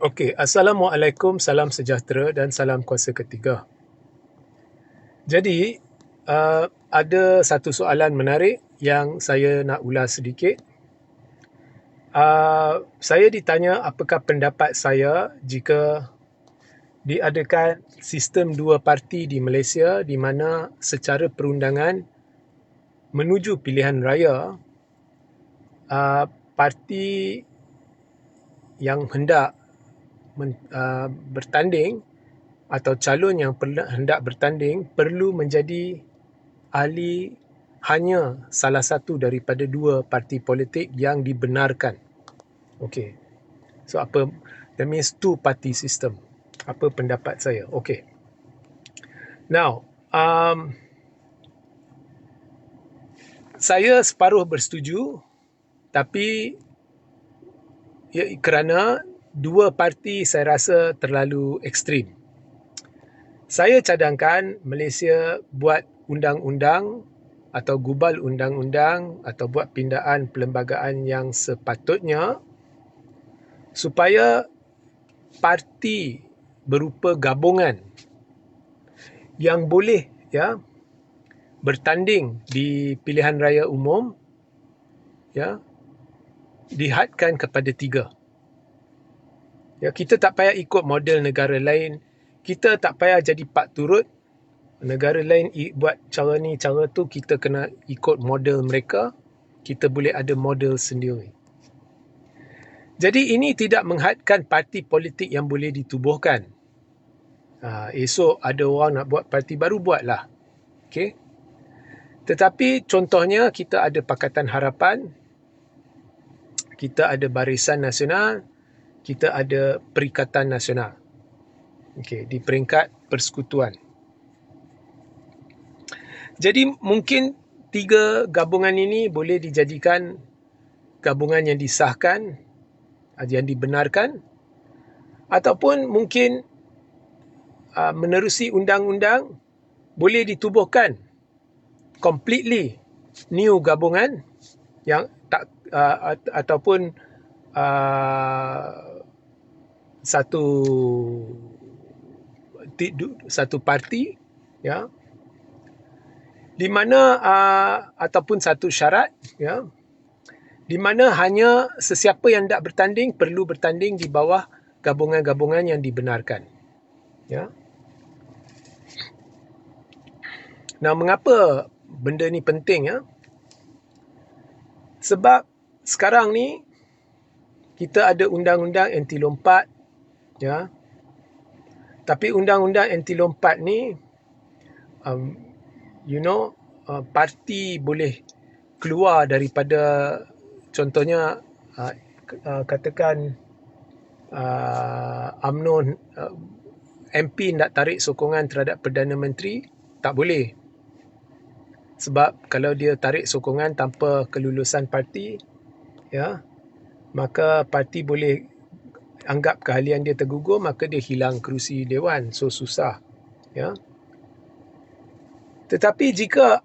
Okey, Assalamualaikum, salam sejahtera dan salam kuasa ketiga. Jadi, uh, ada satu soalan menarik yang saya nak ulas sedikit. Uh, saya ditanya apakah pendapat saya jika diadakan sistem dua parti di Malaysia di mana secara perundangan menuju pilihan raya, uh, parti yang hendak men, uh, bertanding atau calon yang hendak bertanding perlu menjadi ahli hanya salah satu daripada dua parti politik yang dibenarkan. Okey. So apa that means two party system. Apa pendapat saya? Okey. Now, um saya separuh bersetuju tapi ya, kerana dua parti saya rasa terlalu ekstrim. Saya cadangkan Malaysia buat undang-undang atau gubal undang-undang atau buat pindaan perlembagaan yang sepatutnya supaya parti berupa gabungan yang boleh ya bertanding di pilihan raya umum ya dihadkan kepada tiga. Ya, kita tak payah ikut model negara lain. Kita tak payah jadi pak turut. Negara lain buat cara ni, cara tu, kita kena ikut model mereka. Kita boleh ada model sendiri. Jadi ini tidak menghadkan parti politik yang boleh ditubuhkan. Ha, esok ada orang nak buat parti baru, buatlah. Okay? Tetapi contohnya kita ada Pakatan Harapan, kita ada Barisan Nasional, kita ada Perikatan Nasional. Okey, di peringkat persekutuan. Jadi mungkin tiga gabungan ini boleh dijadikan gabungan yang disahkan, yang dibenarkan ataupun mungkin uh, menerusi undang-undang boleh ditubuhkan completely new gabungan yang tak uh, ataupun uh, satu satu parti ya. Di mana uh, ataupun satu syarat ya. Di mana hanya sesiapa yang hendak bertanding perlu bertanding di bawah gabungan-gabungan yang dibenarkan ya. Nah, mengapa benda ni penting ya? Sebab sekarang ni kita ada undang-undang anti lompat ya. Tapi undang-undang anti lompat ni um, you know uh, parti boleh keluar daripada contohnya uh, uh, katakan uh, UMNO uh, MP nak tarik sokongan terhadap Perdana Menteri tak boleh. Sebab kalau dia tarik sokongan tanpa kelulusan parti ya maka parti boleh anggap keahlian dia tergugur maka dia hilang kerusi dewan. So susah ya. Tetapi jika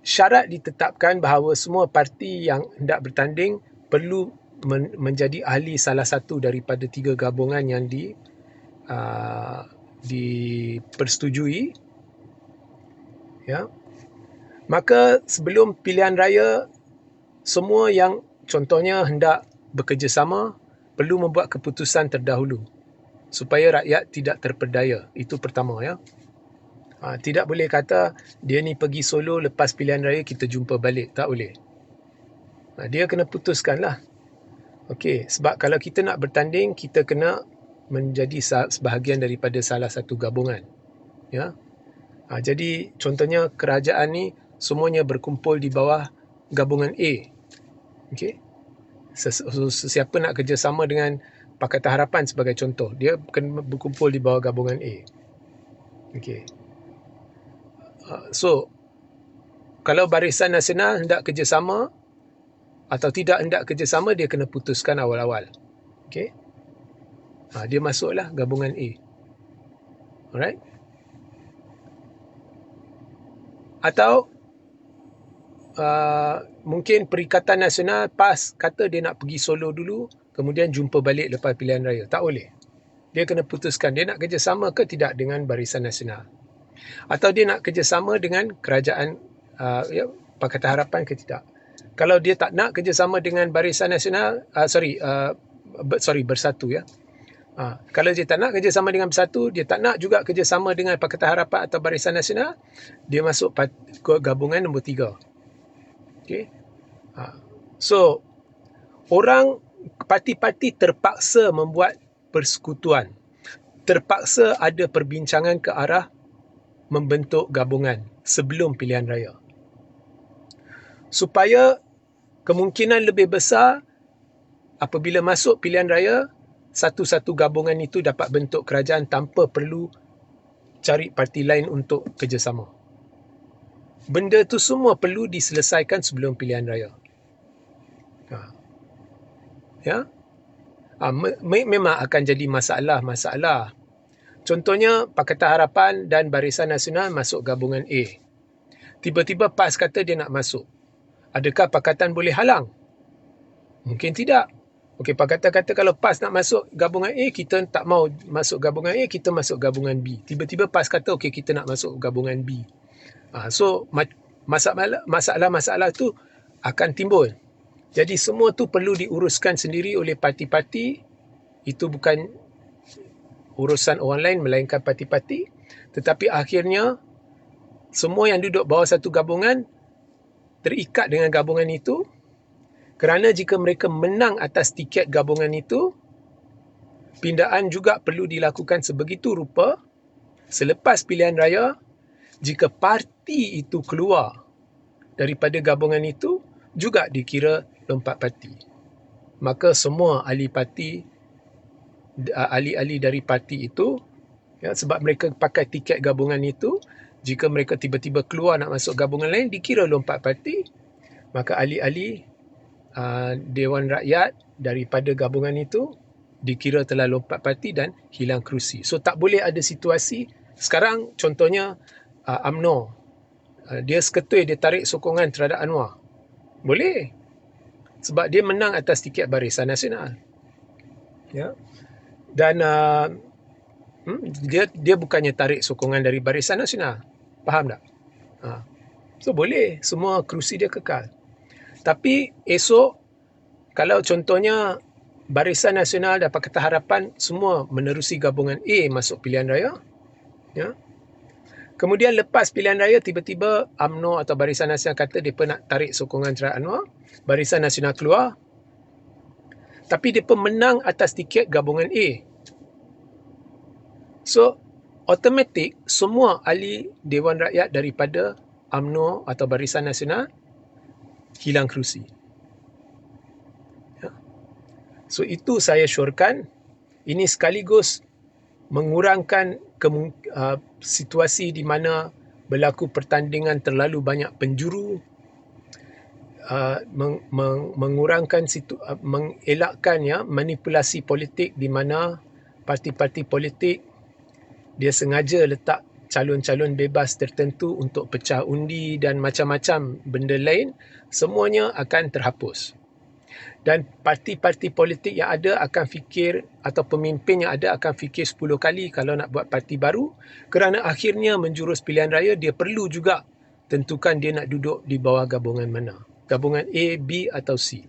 syarat ditetapkan bahawa semua parti yang hendak bertanding perlu men- menjadi ahli salah satu daripada tiga gabungan yang di uh, dipersetujui ya. Maka sebelum pilihan raya semua yang contohnya hendak bekerjasama perlu membuat keputusan terdahulu supaya rakyat tidak terpedaya. Itu pertama ya. Ha, tidak boleh kata dia ni pergi solo lepas pilihan raya kita jumpa balik. Tak boleh. Ha, dia kena putuskan lah. Okey, sebab kalau kita nak bertanding, kita kena menjadi sebahagian daripada salah satu gabungan. Ya. Ha, jadi contohnya kerajaan ni semuanya berkumpul di bawah gabungan A. Okey sesiapa nak kerjasama dengan Pakatan Harapan sebagai contoh, dia akan berkumpul di bawah gabungan A. Okay. Uh, so, kalau Barisan Nasional hendak kerjasama atau tidak hendak kerjasama, dia kena putuskan awal-awal. Okay. Ha, dia masuklah gabungan A. Alright. Atau uh, mungkin Perikatan Nasional PAS kata dia nak pergi solo dulu, kemudian jumpa balik lepas pilihan raya. Tak boleh. Dia kena putuskan dia nak kerjasama ke tidak dengan Barisan Nasional. Atau dia nak kerjasama dengan kerajaan uh, ya, Pakatan Harapan ke tidak. Kalau dia tak nak kerjasama dengan Barisan Nasional, uh, sorry, uh, sorry bersatu ya. Ha, kalau dia tak nak kerjasama dengan Bersatu, dia tak nak juga kerjasama dengan Pakatan Harapan atau Barisan Nasional, dia masuk ke gabungan nombor tiga. Okay. Ha. So, orang parti-parti terpaksa membuat persekutuan. Terpaksa ada perbincangan ke arah membentuk gabungan sebelum pilihan raya. Supaya kemungkinan lebih besar apabila masuk pilihan raya, satu-satu gabungan itu dapat bentuk kerajaan tanpa perlu cari parti lain untuk kerjasama. Benda itu semua perlu diselesaikan sebelum pilihan raya. Ha. Ya? Ha, me- memang akan jadi masalah-masalah. Contohnya, Pakatan Harapan dan Barisan Nasional masuk gabungan A. Tiba-tiba PAS kata dia nak masuk. Adakah Pakatan boleh halang? Mungkin tidak. Okey, Pak kata-kata kalau PAS nak masuk gabungan A, kita tak mau masuk gabungan A, kita masuk gabungan B. Tiba-tiba PAS kata, okey, kita nak masuk gabungan B. Ha, so, masalah-masalah tu akan timbul. Jadi, semua tu perlu diuruskan sendiri oleh parti-parti. Itu bukan urusan orang lain, melainkan parti-parti. Tetapi akhirnya, semua yang duduk bawah satu gabungan terikat dengan gabungan itu kerana jika mereka menang atas tiket gabungan itu, pindaan juga perlu dilakukan sebegitu rupa selepas pilihan raya jika parti itu keluar daripada gabungan itu juga dikira lompat parti. Maka semua ahli parti ahli-ahli dari parti itu ya, sebab mereka pakai tiket gabungan itu jika mereka tiba-tiba keluar nak masuk gabungan lain dikira lompat parti maka ahli-ahli uh, Dewan Rakyat daripada gabungan itu dikira telah lompat parti dan hilang kerusi. So tak boleh ada situasi sekarang contohnya uh, UMNO uh, dia seketui dia tarik sokongan terhadap Anwar. Boleh. Sebab dia menang atas tiket Barisan Nasional. Ya. Dan uh, hmm, dia dia bukannya tarik sokongan dari Barisan Nasional. Faham tak? Ha. So boleh semua kerusi dia kekal. Tapi esok kalau contohnya Barisan Nasional dan Pakatan Harapan semua menerusi gabungan A masuk pilihan raya. Ya. Kemudian lepas pilihan raya tiba-tiba AMNO atau Barisan Nasional kata dia nak tarik sokongan terhadap Anwar. Barisan Nasional keluar. Tapi dia menang atas tiket gabungan A. So, automatik semua ahli Dewan Rakyat daripada AMNO atau Barisan Nasional hilang kerusi. Ya. So itu saya syorkan ini sekaligus mengurangkan uh, situasi di mana berlaku pertandingan terlalu banyak penjuru uh, meng, meng, mengurangkan situ, uh, mengelakkan ya manipulasi politik di mana parti-parti politik dia sengaja letak calon-calon bebas tertentu untuk pecah undi dan macam-macam benda lain, semuanya akan terhapus. Dan parti-parti politik yang ada akan fikir atau pemimpin yang ada akan fikir 10 kali kalau nak buat parti baru kerana akhirnya menjurus pilihan raya dia perlu juga tentukan dia nak duduk di bawah gabungan mana. Gabungan A, B atau C.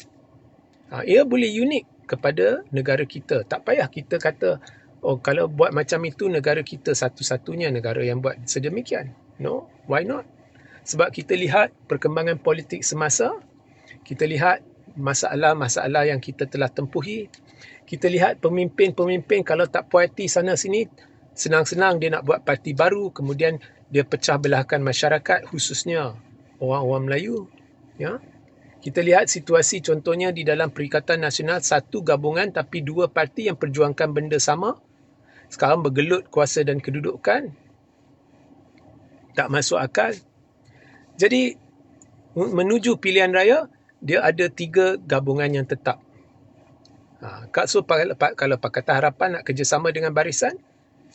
Ha, ia boleh unik kepada negara kita. Tak payah kita kata oh kalau buat macam itu negara kita satu-satunya negara yang buat sedemikian. No, why not? Sebab kita lihat perkembangan politik semasa, kita lihat masalah-masalah yang kita telah tempuhi, kita lihat pemimpin-pemimpin kalau tak puas hati sana sini, senang-senang dia nak buat parti baru, kemudian dia pecah belahkan masyarakat khususnya orang-orang Melayu, ya. Kita lihat situasi contohnya di dalam Perikatan Nasional satu gabungan tapi dua parti yang perjuangkan benda sama. Sekarang bergelut kuasa dan kedudukan. Tak masuk akal. Jadi menuju pilihan raya dia ada tiga gabungan yang tetap. Ha, so kalau Pakatan Harapan nak kerjasama dengan barisan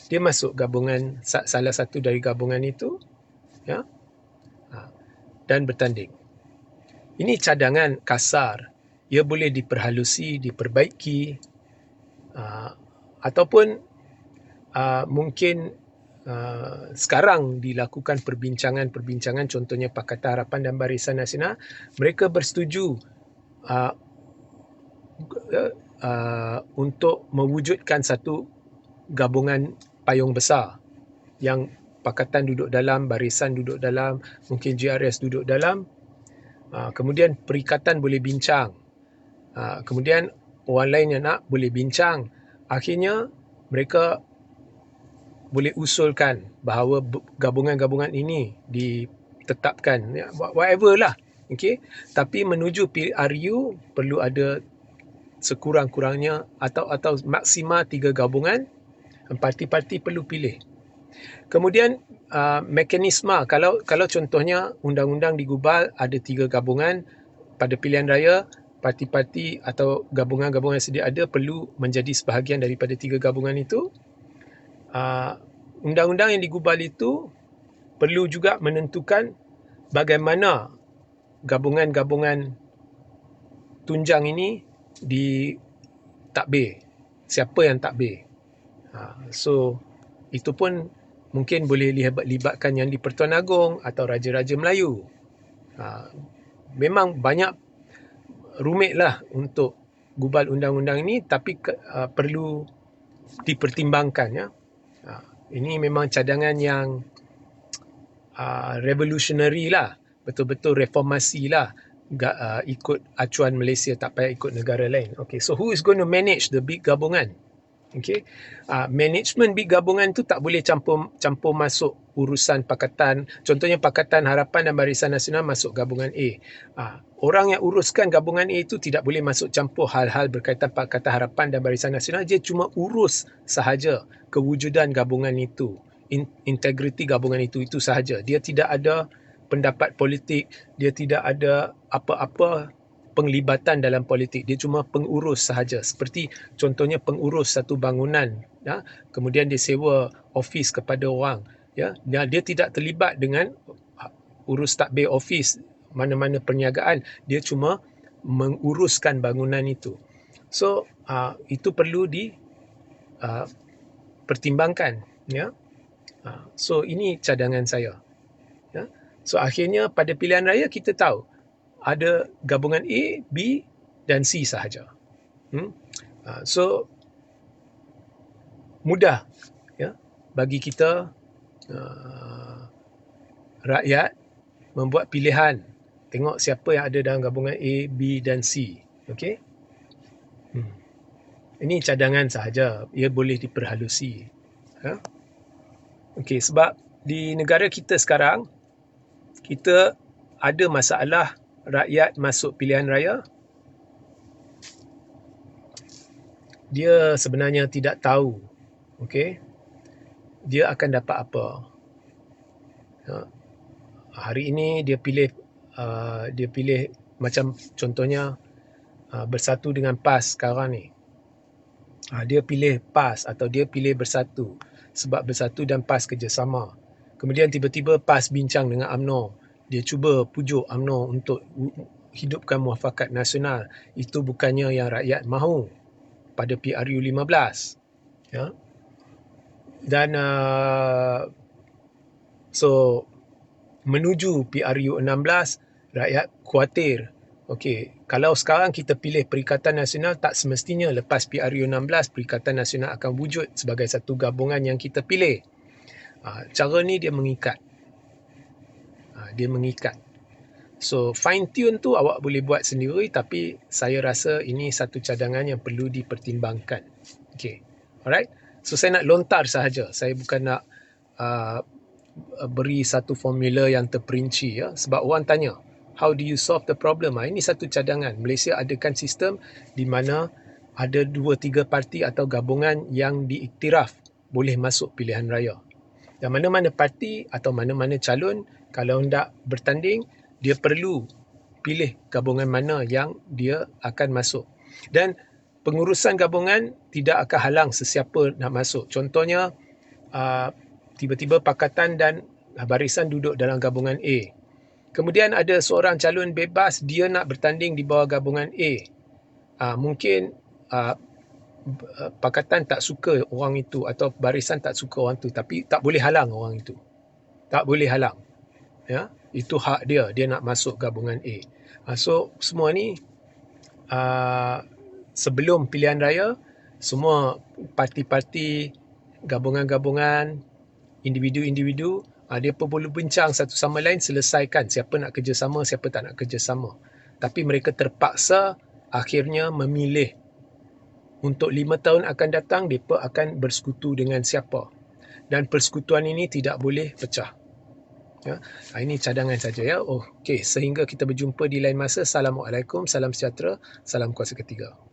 dia masuk gabungan salah satu dari gabungan itu ya. Ha, dan bertanding. Ini cadangan kasar. Ia boleh diperhalusi, diperbaiki uh, ataupun uh, mungkin uh, sekarang dilakukan perbincangan-perbincangan contohnya Pakatan Harapan dan Barisan Nasional mereka bersetuju uh, uh, untuk mewujudkan satu gabungan payung besar yang Pakatan duduk dalam, Barisan duduk dalam, mungkin GRS duduk dalam. Uh, kemudian perikatan boleh bincang. Uh, kemudian orang lain yang nak boleh bincang. Akhirnya mereka boleh usulkan bahawa gabungan-gabungan ini ditetapkan. Ya, whatever lah. Okay? Tapi menuju PRU perlu ada sekurang-kurangnya atau atau maksima tiga gabungan. Parti-parti perlu pilih. Kemudian uh, mekanisme kalau kalau contohnya undang-undang digubal ada tiga gabungan pada pilihan raya parti-parti atau gabungan-gabungan yang sedia ada perlu menjadi sebahagian daripada tiga gabungan itu. Uh, undang-undang yang digubal itu perlu juga menentukan bagaimana gabungan-gabungan tunjang ini di takbir. Siapa yang takbir. Uh, so itu pun mungkin boleh libatkan yang di Pertuan Agong atau Raja-Raja Melayu. Ha, memang banyak rumit lah untuk gubal undang-undang ini tapi uh, perlu dipertimbangkan. Ya. Ha, ini memang cadangan yang uh, revolutionary lah. Betul-betul reformasi lah. Uh, ikut acuan Malaysia tak payah ikut negara lain. Okay, so who is going to manage the big gabungan? Okay. Uh, management big gabungan tu tak boleh campur campur masuk urusan pakatan. Contohnya Pakatan Harapan dan Barisan Nasional masuk gabungan A. Uh, orang yang uruskan gabungan A itu tidak boleh masuk campur hal-hal berkaitan Pakatan Harapan dan Barisan Nasional. Dia cuma urus sahaja kewujudan gabungan itu. In, integriti gabungan itu itu sahaja. Dia tidak ada pendapat politik, dia tidak ada apa-apa penglibatan dalam politik. Dia cuma pengurus sahaja. Seperti contohnya pengurus satu bangunan ya. Kemudian dia sewa office kepada orang ya. Dia, dia tidak terlibat dengan urus takbir office mana-mana perniagaan. Dia cuma menguruskan bangunan itu. So uh, itu perlu di uh, pertimbangkan ya. Uh, so ini cadangan saya ya. So akhirnya pada pilihan raya kita tahu ada gabungan A, B dan C sahaja. Hmm? Uh, so mudah ya bagi kita uh, rakyat membuat pilihan tengok siapa yang ada dalam gabungan A, B dan C. Okey. Hmm. Ini cadangan sahaja, ia boleh diperhalusi. Ha? Okey, sebab di negara kita sekarang kita ada masalah rakyat masuk pilihan raya dia sebenarnya tidak tahu okey? Dia akan dapat apa? Ya. hari ini dia pilih uh, dia pilih macam contohnya uh, bersatu dengan PAS sekarang ni. Uh, dia pilih PAS atau dia pilih bersatu sebab bersatu dan PAS kerjasama. Kemudian tiba-tiba PAS bincang dengan UMNO dia cuba pujuk UMNO untuk hidupkan muafakat nasional. Itu bukannya yang rakyat mahu pada PRU 15 ya. Dan uh, so menuju PRU 16 rakyat khuatir. Okey kalau sekarang kita pilih Perikatan Nasional tak semestinya lepas PRU 16 Perikatan Nasional akan wujud sebagai satu gabungan yang kita pilih. Uh, cara ni dia mengikat dia mengikat. So fine tune tu awak boleh buat sendiri tapi saya rasa ini satu cadangan yang perlu dipertimbangkan. Okay. Alright. So saya nak lontar sahaja. Saya bukan nak uh, beri satu formula yang terperinci ya sebab orang tanya how do you solve the problem? Ha, ini satu cadangan. Malaysia adakan sistem di mana ada dua tiga parti atau gabungan yang diiktiraf boleh masuk pilihan raya. Dan mana-mana parti atau mana-mana calon kalau hendak bertanding dia perlu pilih gabungan mana yang dia akan masuk. Dan pengurusan gabungan tidak akan halang sesiapa nak masuk. Contohnya uh, tiba-tiba pakatan dan barisan duduk dalam gabungan A. Kemudian ada seorang calon bebas dia nak bertanding di bawah gabungan A. Uh, mungkin pakatan tak suka orang itu atau barisan tak suka orang itu tapi tak boleh halang orang itu. Tak boleh halang. Ya, itu hak dia. Dia nak masuk gabungan A. Uh, so semua ni uh, sebelum pilihan raya semua parti-parti gabungan-gabungan individu-individu uh, dia perlu bincang satu sama lain selesaikan siapa nak kerjasama siapa tak nak kerjasama tapi mereka terpaksa akhirnya memilih untuk lima tahun akan datang mereka akan bersekutu dengan siapa. Dan persekutuan ini tidak boleh pecah. Ya. Ah, ini cadangan saja ya. Okey. Sehingga kita berjumpa di lain masa. Assalamualaikum. Salam sejahtera. Salam kuasa ketiga